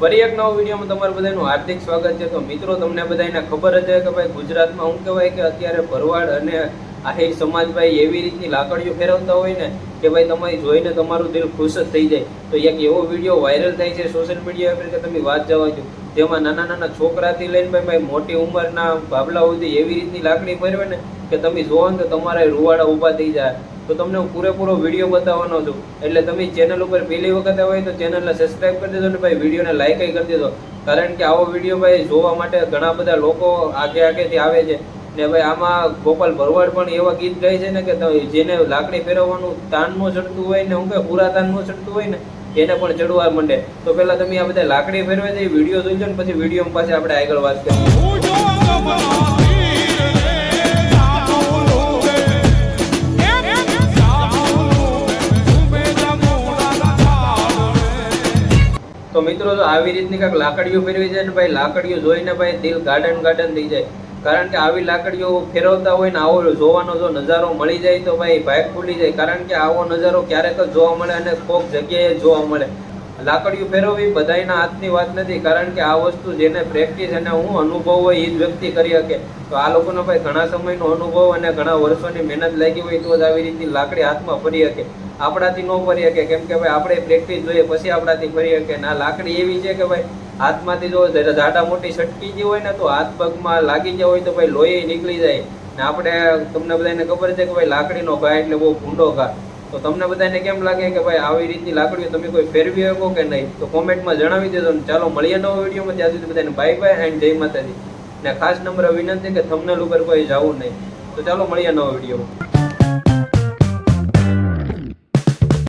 ફરી એક નવો વિડીયોમાં તમારું બધાનું હાર્દિક સ્વાગત છે. તો મિત્રો, તમને બધાને ખબર જ છે કે ભાઈ ગુજરાતમાં શું કહેવાય કે અત્યારે ભરવાડ અને આહિર સમાજ ભાઈ એવી રીતની લાકડીઓ ફેરવતા હોય ને કે ભાઈ તમારી જોઈને તમારું દિલ ખુશ જ થઈ જાય. તો એક એવો વીડિયો વાયરલ થાય છે સોશિયલ મીડિયા પર કે તમે વાત જવા જો જેમાં નાના નાના છોકરાથી લઈને ભાઈ ભાઈ મોટી ઉંમરના ભાબલા સુધી એવી રીતની લાકડી ફેરવે ને કે તમે જોવો ને તો તમારા રૂવાડા ઊભા થઈ જાય. તો તમને હું પૂરેપૂરો વીડિયો બતાવવાનો છું. એટલે તમે ચેનલ ઉપર પહેલી વખત હોય તો ચેનલને સબસ્ક્રાઈબ કરી દેજો ને ભાઈ વિડીયોને લાઈક કરી દેજો. કારણ કે આવો વીડિયો ભાઈ જોવા માટે ઘણા બધા લોકો આગે આગેથી આવે છે. ને ભાઈ આમાં ગોપાલ ભરવાડ પણ એવા ગીત ગાય છે ને કે જેને લાકડી ફેરવવાનું તાનનું ચડતું હોય ને હું કે પૂરા તાનનું ચડતું હોય ને, એને પણ ચડવા માંડે. તો પહેલા તમે આ બધા લાકડી ફેરવે છે વીડિયો જોઈ લો ને પછી વીડિયો પાસે આપણે આગળ વાત કરીએ. તો મિત્રો, જો આવી રીતની કાંઈક લાકડીઓ ફેરવી જાય ને ભાઈ, લાકડીઓ જોઈને ભાઈ દિલ ગાર્ડન ગાર્ડન થઈ જાય. કારણ કે આવી લાકડીઓ ફેરવતા હોય ને આવો જોવાનો જો નજારો મળી જાય તો ભાઈ ભાગ ખુલી જાય. કારણ કે આવો નજારો ક્યારેક જ જોવા મળે અને કોક જગ્યાએ જોવા મળે. લાકડીઓ ફેરવવી બધાયના હાથની વાત નથી, કારણ કે આ વસ્તુ જેને પ્રેક્ટિસ અને હું અનુભવ હોય એ જ વ્યક્તિ કરી શકે. તો આ લોકોનો ભાઈ ઘણા સમયનો અનુભવ અને ઘણા વર્ષોની મહેનત લાગી હોય તો જ આવી રીતની લાકડી હાથમાં ફરી શકે. આપણાથી ન ફરી શકે, કેમ કે ભાઈ આપણે પ્રેક્ટિસ જોઈએ, પછી આપણાથી ફરી શકે. ના લાકડી એવી છે કે ભાઈ, હાથમાંથી જો ઝાડા મોટી છટકી ગઈ હોય ને, તો હાથ પગમાં લાગી ગયા હોય તો ભાઈ લોહી નીકળી જાય. ને આપણે, તમને બધાને ખબર છે કે ભાઈ લાકડીનો ઘા એટલે બહુ ભૂંડો ઘા. તો તમને બધાને કેમ લાગે કે ભાઈ આવી રીતની લાકડીઓ તમે કોઈ ફેરવી શકો કે નહીં? તો કોમેન્ટમાં જણાવી દેજો ને ચાલો મળીએ નવો વિડીયોમાં. ત્યાં સુધી બધાને બાય બાય એન્ડ જય માતાજી. ને ખાસ નંબર વિનંતી કે થંબનેલ ઉપર કોઈ જવું નહીં. તો ચાલો મળીએ નવો વીડિયો